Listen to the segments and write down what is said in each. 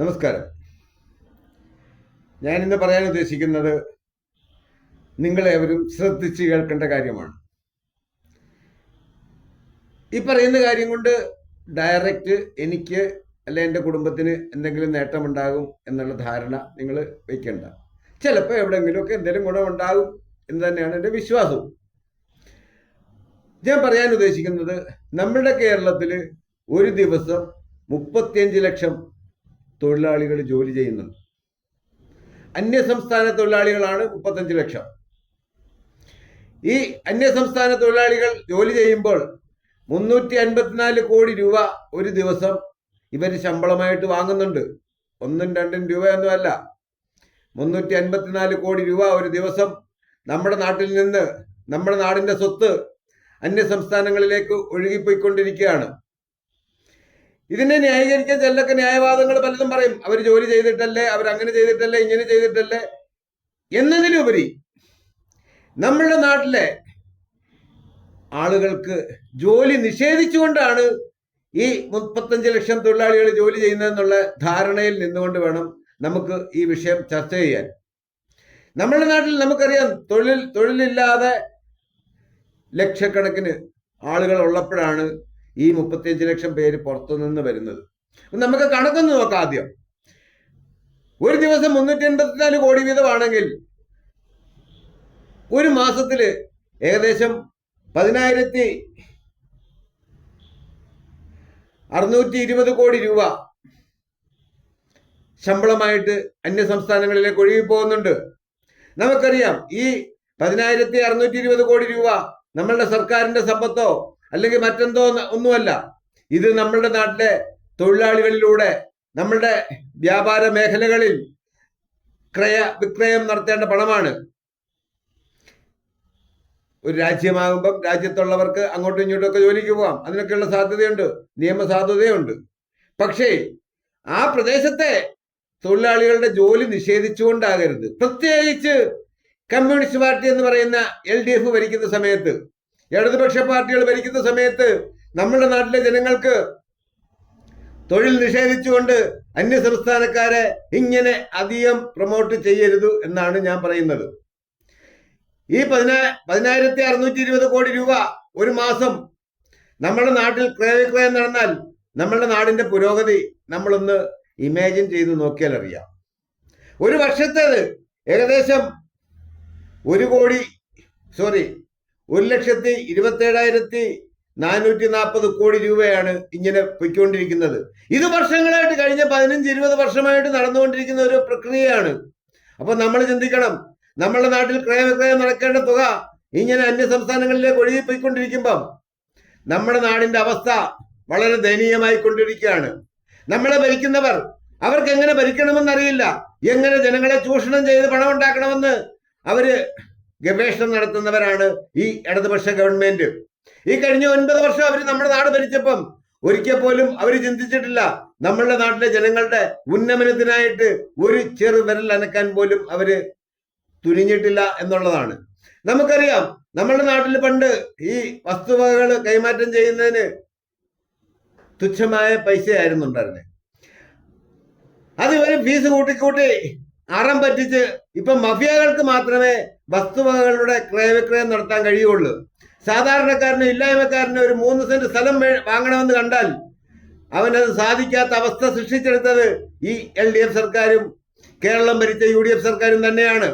നമസ്കാരം. ഞാൻ ഇന്ന് പറയാൻ ഉദ്ദേശിക്കുന്നത് നിങ്ങളേവരും ശ്രദ്ധിച്ച് കേൾക്കേണ്ട കാര്യമാണ്. ഈ പറയുന്ന കാര്യം കൊണ്ട് ഡയറക്റ്റ് എനിക്ക് അല്ലെ എന്റെ കുടുംബത്തിന് എന്തെങ്കിലും നേട്ടമുണ്ടാകും എന്നുള്ള ധാരണ നിങ്ങൾ വയ്ക്കേണ്ട ചിലപ്പോൾ എവിടെയെങ്കിലുമൊക്കെ എന്തെങ്കിലും ഗുണമുണ്ടാകും എന്ന് തന്നെയാണ് എന്റെ വിശ്വാസവും. ഞാൻ പറയാൻ ഉദ്ദേശിക്കുന്നത് നമ്മുടെ കേരളത്തിൽ ഒരു ദിവസം മുപ്പത്തിയഞ്ച് ലക്ഷം തൊഴിലാളികൾ ജോലി ചെയ്യുന്നുണ്ട് അന്യസംസ്ഥാന തൊഴിലാളികളാണ് മുപ്പത്തഞ്ച് ലക്ഷം. ഈ അന്യസംസ്ഥാന തൊഴിലാളികൾ ജോലി ചെയ്യുമ്പോൾ മുന്നൂറ്റി അൻപത്തിനാല് കോടി രൂപ ഒരു ദിവസം ഇവർ ശമ്പളമായിട്ട് വാങ്ങുന്നുണ്ട്. ഒന്നും രണ്ടും രൂപയൊന്നുമല്ല മുന്നൂറ്റി അൻപത്തിനാല് കോടി രൂപ ഒരു ദിവസം നമ്മുടെ നാട്ടിൽ നിന്ന് നമ്മുടെ നാടിന്റെ സ്വത്ത് അന്യ സംസ്ഥാനങ്ങളിലേക്ക് ഒഴുകിപ്പോയിക്കൊണ്ടിരിക്കുകയാണ്. ഇതിനെ ന്യായീകരിക്കാൻ ചിലൊക്കെ ന്യായവാദങ്ങൾ പലതും പറയും. അവർ ജോലി ചെയ്തിട്ടല്ലേ അവർ അങ്ങനെ ചെയ്തിട്ടല്ലേ ഇങ്ങനെ ചെയ്തിട്ടല്ലേ. എന്നതിലുപരി നമ്മളുടെ നാട്ടിലെ ആളുകൾക്ക് ജോലി നിഷേധിച്ചുകൊണ്ടാണ് ഈ മുപ്പത്തഞ്ച് ലക്ഷം തൊഴിലാളികൾ ജോലി ചെയ്യുന്നതെന്നുള്ള ധാരണയിൽ നിന്നുകൊണ്ട് വേണം നമുക്ക് ഈ വിഷയം ചർച്ച ചെയ്യാൻ. നമ്മുടെ നാട്ടിൽ നമുക്കറിയാം തൊഴിൽ തൊഴിലില്ലാതെ ലക്ഷക്കണക്കിന് ആളുകൾ ഉള്ളപ്പോഴാണ് ഈ മുപ്പത്തിയഞ്ച് ലക്ഷം പേര് പുറത്തുനിന്ന് വരുന്നത്. നമുക്ക് കണക്കൊന്ന് നോക്കാം ആദ്യം. ഒരു ദിവസം മുന്നൂറ്റി എൺപത്തിനാല് കോടി വീതമാണെങ്കിൽ ഒരു മാസത്തിൽ ഏകദേശം പതിനായിരത്തി അറുന്നൂറ്റി ഇരുപത് കോടി രൂപ ശമ്പളമായിട്ട് അന്യ സംസ്ഥാനങ്ങളിലേക്ക് ഒഴുകി പോകുന്നുണ്ട്. നമുക്കറിയാം ഈ പതിനായിരത്തി അറുന്നൂറ്റി ഇരുപത് കോടി രൂപ നമ്മളുടെ സർക്കാരിന്റെ സമ്പത്തോ അല്ലെങ്കിൽ മറ്റെന്തോ ഒന്നുമല്ല. ഇത് നമ്മളുടെ നാട്ടിലെ തൊഴിലാളികളിലൂടെ നമ്മളുടെ വ്യാപാര മേഖലകളിൽ ക്രയ വിക്രയം നടത്തേണ്ട പണമാണ്. ഒരു രാജ്യമാകുമ്പം രാജ്യത്തുള്ളവർക്ക് അങ്ങോട്ടും ഇങ്ങോട്ടും ഒക്കെ ജോലിക്ക് പോവാം. അതിനൊക്കെയുള്ള സാധ്യതയുണ്ട്. നിയമസാധ്യതയുണ്ട് പക്ഷേ ആ പ്രദേശത്തെ തൊഴിലാളികളുടെ ജോലി നിഷേധിച്ചുകൊണ്ടാകരുത്. പ്രത്യേകിച്ച് കമ്മ്യൂണിസ്റ്റ് പാർട്ടി എന്ന് പറയുന്ന എൽ ഡി എഫ് ഭരിക്കുന്ന സമയത്ത് ഇടതുപക്ഷ പാർട്ടികൾ ഭരിക്കുന്ന സമയത്ത് നമ്മുടെ നാട്ടിലെ ജനങ്ങൾക്ക് തൊഴിൽ നിഷേധിച്ചുകൊണ്ട് അന്യ സംസ്ഥാനക്കാരെ ഇങ്ങനെ അധികം പ്രൊമോട്ട് ചെയ്യരുത് എന്നാണ് ഞാൻ പറയുന്നത്. ഈ പതിനാ പതിനായിരത്തി അറുന്നൂറ്റി ഇരുപത് കോടി രൂപ ഒരു മാസം നമ്മുടെ നാട്ടിൽ ക്രയവിക്രയം നടന്നാൽ നമ്മുടെ നാടിന്റെ പുരോഗതി നമ്മളൊന്ന് ഇമാജിൻ ചെയ്ത് നോക്കിയാൽ അറിയാം. ഒരു വർഷത്തേത് ഏകദേശം ഒരു കോടി സോറി ഒരു ലക്ഷത്തി ഇരുപത്തി ഏഴായിരത്തി നാനൂറ്റി നാൽപ്പത് കോടി രൂപയാണ് ഇങ്ങനെ പൊയ്ക്കൊണ്ടിരിക്കുന്നത്. ഇത് വർഷങ്ങളായിട്ട് കഴിഞ്ഞ പതിനഞ്ച് ഇരുപത് വർഷമായിട്ട് നടന്നുകൊണ്ടിരിക്കുന്ന ഒരു പ്രക്രിയയാണ്. അപ്പൊ നമ്മൾ ചിന്തിക്കണം നമ്മുടെ നാട്ടിൽ ക്രയവിക്രയം നടക്കേണ്ട തുക ഇങ്ങനെ അന്യ സംസ്ഥാനങ്ങളിലേക്ക് ഒഴുകി പോയിക്കൊണ്ടിരിക്കുമ്പം നമ്മുടെ നാടിന്റെ അവസ്ഥ വളരെ ദയനീയമായി കൊണ്ടിരിക്കുകയാണ് നമ്മളെ ഭരിക്കുന്നവർ അവർക്ക് എങ്ങനെ ഭരിക്കണമെന്നറിയില്ല. എങ്ങനെ ജനങ്ങളെ ചൂഷണം ചെയ്ത് പണം ഉണ്ടാക്കണമെന്ന് അവർ ഗവേഷണം നടത്തുന്നവരാണ് ഈ ഇടതുപക്ഷ ഗവൺമെന്റ്. ഈ കഴിഞ്ഞ ഒൻപത് വർഷം അവർ നമ്മുടെ നാട് ഭരിച്ചപ്പം ഒരിക്കൽ പോലും അവർ ചിന്തിച്ചിട്ടില്ല നമ്മളുടെ നാട്ടിലെ ജനങ്ങളുടെ ഉന്നമനത്തിനായിട്ട് ഒരു ചെറു വിരൽ അനക്കാൻ പോലും അവർ തുനിഞ്ഞിട്ടില്ല എന്നുള്ളതാണ്. നമുക്കറിയാം നമ്മുടെ നാട്ടിൽ പണ്ട് ഈ വസ്തുവകകൾ കൈമാറ്റം ചെയ്യുന്നതിന് തുച്ഛമായ പൈസയായിരുന്നു ഉണ്ടായിരുന്നത് അത് ഇവർ ഫീസ് കൂട്ടിക്കൂട്ടി അറം പറ്റിച്ച് ഇപ്പൊ മഫിയകൾക്ക് മാത്രമേ വസ്തുവകകളുടെ ക്രയവിക്രയം നടത്താൻ കഴിയുള്ളൂ സാധാരണക്കാരനും ഇല്ലായ്മക്കാരനും ഒരു മൂന്ന് സെന്റ് സ്ഥലം വാങ്ങണമെന്ന് കണ്ടാൽ അവനത് സാധിക്കാത്ത അവസ്ഥ സൃഷ്ടിച്ചെടുത്തത് ഈ എൽ ഡി എഫ് സർക്കാരും കേരളം ഭരിച്ച യു ഡി എഫ് സർക്കാരും തന്നെയാണ്.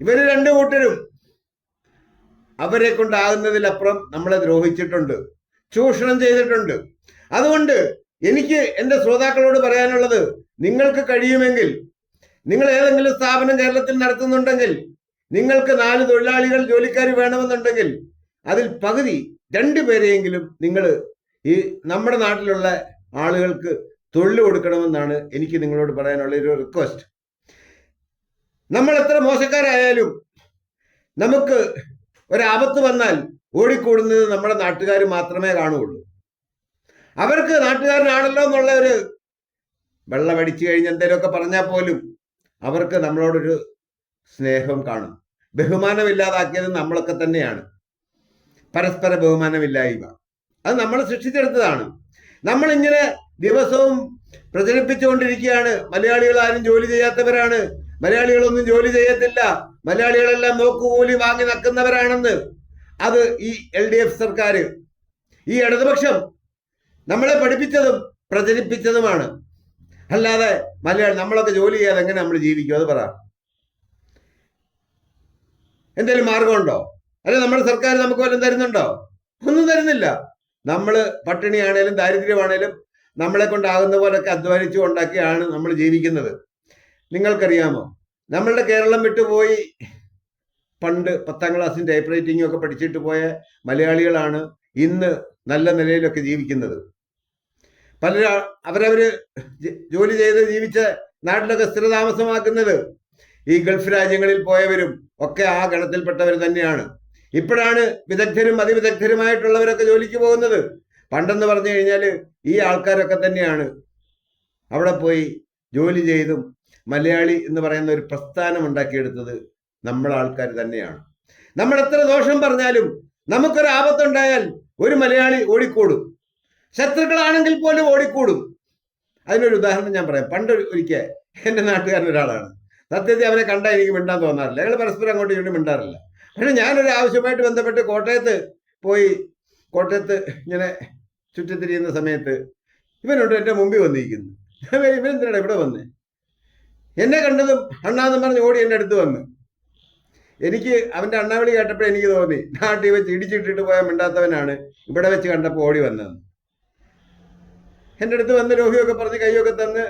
ഇവർ രണ്ടു കൂട്ടരും അവരെ കൊണ്ടാകുന്നതിലപ്പുറം നമ്മളെ ദ്രോഹിച്ചിട്ടുണ്ട് ചൂഷണം ചെയ്തിട്ടുണ്ട്. അതുകൊണ്ട് എനിക്ക് എന്റെ ശ്രോതാക്കളോട് പറയാനുള്ളത് നിങ്ങൾക്ക് കഴിയുമെങ്കിൽ നിങ്ങൾ ഏതെങ്കിലും സ്ഥാപനം കേരളത്തിൽ നടത്തുന്നുണ്ടെങ്കിൽ നിങ്ങൾക്ക് നാല് തൊഴിലാളികൾ ജോലിക്കാർ വേണമെന്നുണ്ടെങ്കിൽ അതിൽ പകുതി രണ്ടു പേരെയെങ്കിലും നിങ്ങൾ ഈ നമ്മുടെ നാട്ടിലുള്ള ആളുകൾക്ക് തൊഴിൽ കൊടുക്കണമെന്നാണ് എനിക്ക് നിങ്ങളോട് പറയാനുള്ള ഒരു റിക്വസ്റ്റ് നമ്മൾ എത്ര മോശക്കാരായാലും നമുക്ക് ഒരാപത്ത് വന്നാൽ ഓടിക്കൂടുന്നത് നമ്മുടെ നാട്ടുകാർ മാത്രമേ കാണുകയുള്ളൂ. അവർക്ക് നാട്ടുകാരനാണല്ലോ എന്നുള്ള ഒരു വെള്ളമടിച്ചു കഴിഞ്ഞ് എന്തെങ്കിലുമൊക്കെ പറഞ്ഞാൽ പോലും അവർക്ക് നമ്മളോടൊരു സ്നേഹം കാണും. ബഹുമാനമില്ലാതാക്കിയത് നമ്മളൊക്കെ തന്നെയാണ്. പരസ്പര ബഹുമാനമില്ലായ്മ. അത് നമ്മൾ സൃഷ്ടിച്ചെടുത്തതാണ്. നമ്മൾ ഇങ്ങനെ ദിവസവും പ്രചരിപ്പിച്ചുകൊണ്ടിരിക്കുകയാണ്. മലയാളികൾ ആരും ജോലി ചെയ്യാത്തവരാണ്. മലയാളികളൊന്നും ജോലി ചെയ്യത്തില്ല. മലയാളികളെല്ലാം നോക്കുകൂലി വാങ്ങി നക്കുന്നവരാണെന്ന്. അത് ഈ എൽ ഡി എഫ് സർക്കാർ ഈ ഇടതുപക്ഷം നമ്മളെ പഠിപ്പിച്ചതും പ്രചരിപ്പിച്ചതുമാണ്. അല്ലാതെ മലയാളി നമ്മളൊക്കെ ജോലി ചെയ്യാതെ എങ്ങനെ നമ്മൾ ജീവിക്കും? അത് പറ. എന്തെങ്കിലും മാർഗമുണ്ടോ? അല്ലെ നമ്മുടെ സർക്കാർ നമുക്ക് വല്ലതും തരുന്നുണ്ടോ? ഒന്നും തരുന്നില്ല. നമ്മൾ പട്ടിണിയാണേലും ദാരിദ്ര്യമാണേലും നമ്മളെ കൊണ്ടാകുന്ന പോലൊക്കെ അധ്വാനിച്ചു ഉണ്ടാക്കിയാണ് നമ്മൾ ജീവിക്കുന്നത്. നിങ്ങൾക്കറിയാമോ? നമ്മളുടെ കേരളം വിട്ടുപോയി പണ്ട് പത്താം ക്ലാസ്സിൽ ടൈപ്പ് റൈറ്റിംഗും ഒക്കെ പഠിച്ചിട്ട് പോയ മലയാളികളാണ് ഇന്ന് നല്ല നിലയിലൊക്കെ ജീവിക്കുന്നത്. പല അവരവർ ജോലി ചെയ്ത് ജീവിച്ച നാട്ടിലൊക്കെ സ്ഥിരതാമസമാക്കുന്നത് ഈ ഗൾഫ് രാജ്യങ്ങളിൽ പോയവരും ഒക്കെ ആ ഗണത്തിൽപ്പെട്ടവർ തന്നെയാണ്. ഇപ്പോഴാണ് വിദഗ്ധരും അതിവിദഗ്ധരുമായിട്ടുള്ളവരൊക്കെ ജോലിക്ക് പോകുന്നത്. പണ്ടെന്ന് പറഞ്ഞു കഴിഞ്ഞാൽ ഈ ആൾക്കാരൊക്കെ തന്നെയാണ്. അവിടെ പോയി ജോലി ചെയ്തും മലയാളി എന്ന് പറയുന്ന ഒരു പ്രസ്ഥാനം ഉണ്ടാക്കിയെടുത്തത് നമ്മളെ ആൾക്കാർ തന്നെയാണ്. നമ്മൾ എത്ര ദോഷം പറഞ്ഞാലും നമുക്കൊരു ആപത്തുണ്ടായാൽ ഒരു മലയാളി ഓടിക്കൂടും. ശത്രുക്കളാണെങ്കിൽ പോലും ഓടിക്കൂടും. അതിനൊരു ഉദാഹരണം ഞാൻ പറയാം. പണ്ട് ഒരിക്കൽ എന്റെ നാട്ടുകാരൻ ഒരാളാണ്. സത്യത്തിൽ അവരെ കണ്ടാൽ എനിക്ക് മിണ്ടാൻ തോന്നാറില്ല. ഞങ്ങൾ പരസ്പരം അങ്ങോട്ടും ഇങ്ങോട്ടും മിണ്ടാറില്ല. പക്ഷെ ഞാനൊരു ആവശ്യമായിട്ട് ബന്ധപ്പെട്ട് കോട്ടയത്ത് പോയി കോട്ടയത്ത് ഇങ്ങനെ ചുറ്റിത്തിരിയുന്ന സമയത്ത് ഇവനുണ്ട് എന്റെ മുമ്പിൽ വന്നിരിക്കുന്നു. ഇവനെന്തിനാണ് എവിടെ വന്നേ? എന്നെ കണ്ടതും അണ്ണാന്ന് പറഞ്ഞ് ഓടി എന്റെ അടുത്ത് വന്ന്. എനിക്ക് അവന്റെ അണ്ണാവിളി കേട്ടപ്പോൾ എനിക്ക് തോന്നി നാട്ടിൽ വെച്ച് ഇടിച്ചിട്ടിട്ട് പോയാൽ മിണ്ടാത്തവനാണ്. ഇവിടെ വെച്ച് കണ്ടപ്പോൾ ഓടി വന്നത്. എന്റെ അടുത്ത് വന്ന് രോഹിയൊക്കെ പറഞ്ഞ് കൈയൊക്കെ തന്ന്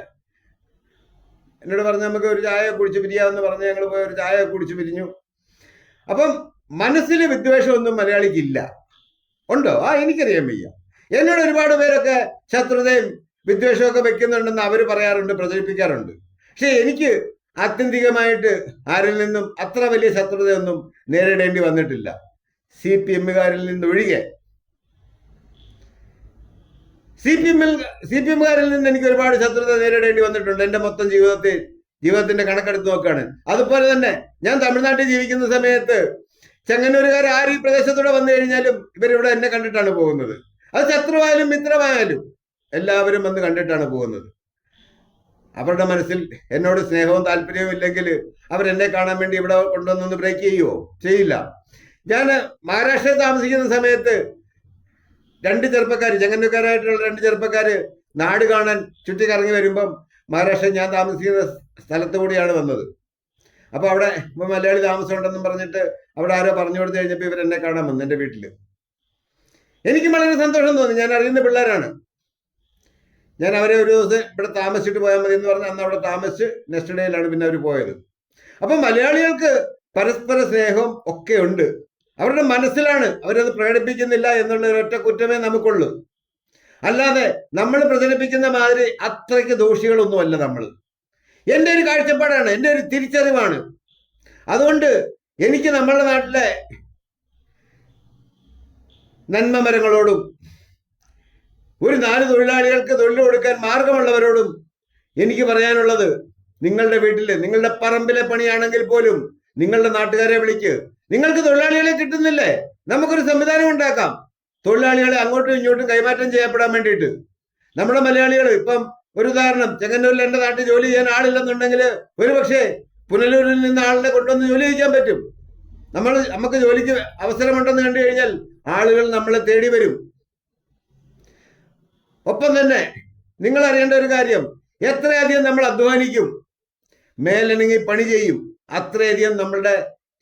എന്നോട് പറഞ്ഞ് നമുക്ക് ഒരു ചായ കുടിച്ച് പിരിയാമെന്ന് പറഞ്ഞ് ഞങ്ങൾ പോയി ഒരു ചായ കുടിച്ച് പിരിഞ്ഞു. അപ്പം മനസ്സിൽ വിദ്വേഷമൊന്നും മലയാളിക്കില്ല. ഉണ്ടോ? ആ എനിക്കറിയാൻ വയ്യ. എന്നോട് ഒരുപാട് പേരൊക്കെ ശത്രുതയും വിദ്വേഷമൊക്കെ വെക്കുന്നുണ്ടെന്ന് അവർ പറയാറുണ്ട് പ്രചരിപ്പിക്കാറുണ്ട്. പക്ഷെ എനിക്ക് ആത്യന്തികമായിട്ട് ആരിൽ നിന്നും അത്ര വലിയ ശത്രുതയൊന്നും നേരിടേണ്ടി വന്നിട്ടില്ല. സി പി എമ്മുകാരിൽ നിന്നൊഴികെ സി പി എമ്മിൽ സി പി നിന്ന് എനിക്ക് ഒരുപാട് ശത്രുത നേരിടേണ്ടി വന്നിട്ടുണ്ട്. എന്റെ മൊത്തം ജീവിതത്തിൽ ജീവിതത്തിന്റെ കണക്കെടുത്ത് നോക്കുകയാണ്. അതുപോലെ തന്നെ ഞാൻ തമിഴ്നാട്ടിൽ ജീവിക്കുന്ന സമയത്ത് ചെങ്ങന്നൂരുകാർ ആര് ഈ പ്രദേശത്തൂടെ വന്നു കഴിഞ്ഞാലും ഇവരിവിടെ എന്നെ കണ്ടിട്ടാണ് പോകുന്നത്. അത് ശത്രുവായാലും മിത്രമായാലും എല്ലാവരും വന്ന് കണ്ടിട്ടാണ് പോകുന്നത്. അവരുടെ മനസ്സിൽ എന്നോട് സ്നേഹവും താല്പര്യവും ഇല്ലെങ്കിൽ അവരെന്നെ കാണാൻ വേണ്ടി ഇവിടെ കൊണ്ടുവന്നൊന്ന് ബ്രേക്ക് ചെയ്യുവോ? ചെയ്യില്ല. ഞാൻ മഹാരാഷ്ട്രയിൽ താമസിക്കുന്ന സമയത്ത് രണ്ട് ചെറുപ്പക്കാർ ചെങ്ങന്നൂക്കാരായിട്ടുള്ള രണ്ട് ചെറുപ്പക്കാര് നാട് കാണാൻ ചുറ്റി കറങ്ങി വരുമ്പം മഹാരാഷ്ട്ര ഞാൻ താമസിക്കുന്ന സ്ഥലത്ത് കൂടിയാണ് വന്നത്. അപ്പോൾ അവിടെ ഇപ്പൊ മലയാളി താമസം ഉണ്ടെന്നും പറഞ്ഞിട്ട് അവിടെ ആരോ പറഞ്ഞു കൊടുത്തു കഴിഞ്ഞപ്പോൾ ഇവർ എന്നെ കാണാൻ വന്നു എന്റെ വീട്ടിൽ എനിക്ക് വളരെ സന്തോഷം തോന്നി. ഞാൻ അറിയുന്ന പിള്ളേരാണ്. ഞാൻ അവരെ ഒരു ദിവസം ഇവിടെ താമസിച്ചിട്ട് പോയാൽ മതി എന്ന് പറഞ്ഞ് അന്ന് അവിടെ താമസിച്ച് നെക്സ്റ്റ് ഡേയിലാണ് പിന്നെ അവർ പോയത്. അപ്പൊ മലയാളികൾക്ക് പരസ്പര സ്നേഹം ഒക്കെ ഉണ്ട്. അവരുടെ മനസ്സിലാണ് അവരത് പ്രകടിപ്പിക്കുന്നില്ല എന്നുള്ള ഒറ്റ കുറ്റമേ നമുക്കുള്ളൂ. അല്ലാതെ നമ്മൾ പ്രചരിപ്പിക്കുന്ന മാതിരി അത്രയ്ക്ക് ദോഷികളൊന്നുമല്ല നമ്മൾ. എന്റെ ഒരു കാഴ്ചപ്പാടാണ് എന്റെ ഒരു തിരിച്ചറിവാണ്. അതുകൊണ്ട് എനിക്ക് നമ്മുടെ നാട്ടിലെ നന്മ മരങ്ങളോടും ഒരു നാല് തൊഴിലാളികൾക്ക് തൊഴിൽ കൊടുക്കാൻ മാർഗമുള്ളവരോടും എനിക്ക് പറയാനുള്ളത് നിങ്ങളുടെ വീട്ടിൽ നിങ്ങളുടെ പറമ്പിലെ പണിയാണെങ്കിൽ പോലും നിങ്ങളുടെ നാട്ടുകാരെ വിളിക്ക്. നിങ്ങൾക്ക് തൊഴിലാളികളെ കിട്ടുന്നില്ലേ? നമുക്കൊരു സംവിധാനം ഉണ്ടാക്കാം. തൊഴിലാളികളെ അങ്ങോട്ടും ഇങ്ങോട്ടും കൈമാറ്റം ചെയ്യപ്പെടാൻ വേണ്ടിയിട്ട്. നമ്മുടെ മലയാളികൾ ഇപ്പം ഒരു ഉദാഹരണം ചെങ്ങന്നൂരിൽ എന്റെ നാട്ടിൽ ജോലി ചെയ്യാൻ ആളില്ലെന്നുണ്ടെങ്കിൽ ഒരുപക്ഷെ പുനലൂരിൽ നിന്ന് ആളിനെ കൊണ്ടുവന്ന് ജോലി ചെയ്യാൻ പറ്റും. നമ്മൾ നമുക്ക് ജോലിക്ക് അവസരമുണ്ടെന്ന് കണ്ടു കഴിഞ്ഞാൽ ആളുകൾ നമ്മളെ തേടി വരും. ഒപ്പം തന്നെ നിങ്ങൾ അറിയേണ്ട ഒരു കാര്യം എത്രയധികം നമ്മൾ അധ്വാനിക്കും. മേലനങ്ങി പണി ചെയ്യും. അത്രയധികം നമ്മളുടെ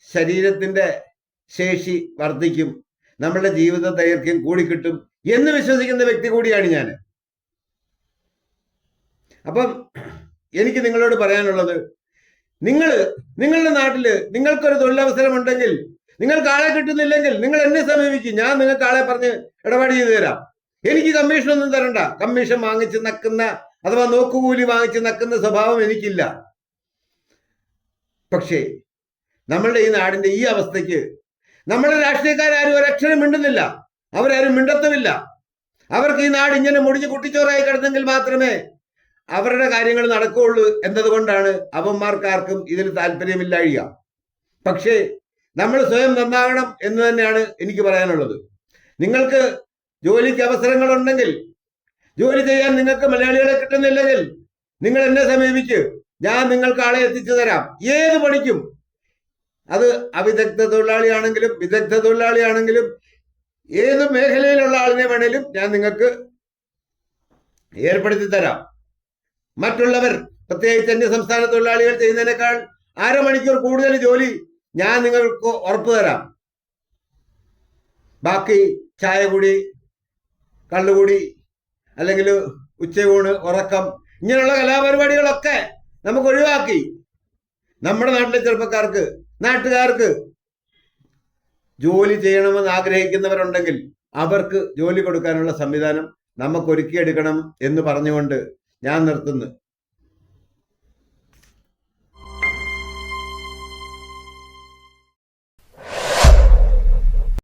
ശരീരത്തിന്റെ ശേഷി വർദ്ധിക്കും നമ്മളുടെ ജീവിത ദൈർഘ്യം കൂടിക്കിട്ടും എന്ന് വിശ്വസിക്കുന്ന വ്യക്തി കൂടിയാണ് ഞാൻ. അപ്പം എനിക്ക് നിങ്ങളോട് പറയാനുള്ളത് നിങ്ങൾ നിങ്ങളുടെ നാട്ടിൽ നിങ്ങൾക്കൊരു തൊഴിലവസരം ഉണ്ടെങ്കിൽ നിങ്ങൾക്ക് ആളെ കിട്ടുന്നില്ലെങ്കിൽ നിങ്ങൾ എന്നെ സമീപിക്കും ഞാൻ നിങ്ങൾക്ക് ആളെ പറഞ്ഞ് ഇടപാട് ചെയ്തു തരാം. എനിക്ക് കമ്മീഷൻ ഒന്നും തരണ്ട. കമ്മീഷൻ വാങ്ങിച്ച് നക്കുന്ന അഥവാ നോക്കുകൂലി വാങ്ങിച്ച് നക്കുന്ന സ്വഭാവം എനിക്കില്ല. പക്ഷേ നമ്മളുടെ ഈ നാടിന്റെ ഈ അവസ്ഥയ്ക്ക് നമ്മുടെ രാഷ്ട്രീയക്കാരും ഒരക്ഷരം മിണ്ടുന്നില്ല. അവരാരും മിണ്ടത്തുമില്ല. അവർക്ക് ഈ നാട് ഇങ്ങനെ മുടിഞ്ഞ് കുട്ടിച്ചോറായി കിടന്നെങ്കിൽ മാത്രമേ അവരുടെ കാര്യങ്ങൾ നടക്കുകയുള്ളൂ എന്നതുകൊണ്ടാണ് അവന്മാർക്കാർക്കും ഇതിൽ താല്പര്യമില്ലാഴിക പക്ഷേ നമ്മൾ സ്വയം നന്നാകണം എന്ന് തന്നെയാണ് എനിക്ക് പറയാനുള്ളത്. നിങ്ങൾക്ക് ജോലിക്ക് അവസരങ്ങളുണ്ടെങ്കിൽ ജോലി ചെയ്യാൻ നിങ്ങൾക്ക് മലയാളികളെ കിട്ടുന്നില്ലെങ്കിൽ നിങ്ങൾ എന്നെ സമീപിച്ച് ഞാൻ നിങ്ങൾക്ക് ആളെ എത്തിച്ചു തരാം. ഏത് പണിക്കും അത് അവിദഗ്ധ തൊഴിലാളിയാണെങ്കിലും വിദഗ്ധ തൊഴിലാളിയാണെങ്കിലും ഏത് മേഖലയിലുള്ള ആളിനെ വേണേലും ഞാൻ നിങ്ങൾക്ക് ഏർപ്പെടുത്തി തരാം മറ്റുള്ളവർ പ്രത്യേകിച്ച് അന്യ സംസ്ഥാന തൊഴിലാളികൾ ചെയ്യുന്നതിനേക്കാൾ അരമണിക്കൂർ കൂടുതൽ ജോലി ഞാൻ നിങ്ങൾക്ക് ഉറപ്പു തരാം. ബാക്കി ചായ കൂടി കള്ളുകൂടി അല്ലെങ്കിൽ ഉച്ചയൂണ് ഉറക്കം ഇങ്ങനെയുള്ള കലാപരിപാടികളൊക്കെ നമുക്ക് ഒഴിവാക്കി. നമ്മുടെ നാട്ടിലെ ചെറുപ്പക്കാർക്ക് നാട്ടുകാർക്ക് ജോലി ചെയ്യണമെന്ന് ആഗ്രഹിക്കുന്നവരുണ്ടെങ്കിൽ അവർക്ക് ജോലി കൊടുക്കാനുള്ള സംവിധാനം നമുക്ക് ഒരുക്കിയെടുക്കണം എന്ന് പറഞ്ഞുകൊണ്ട് ഞാൻ നിർത്തുന്നു.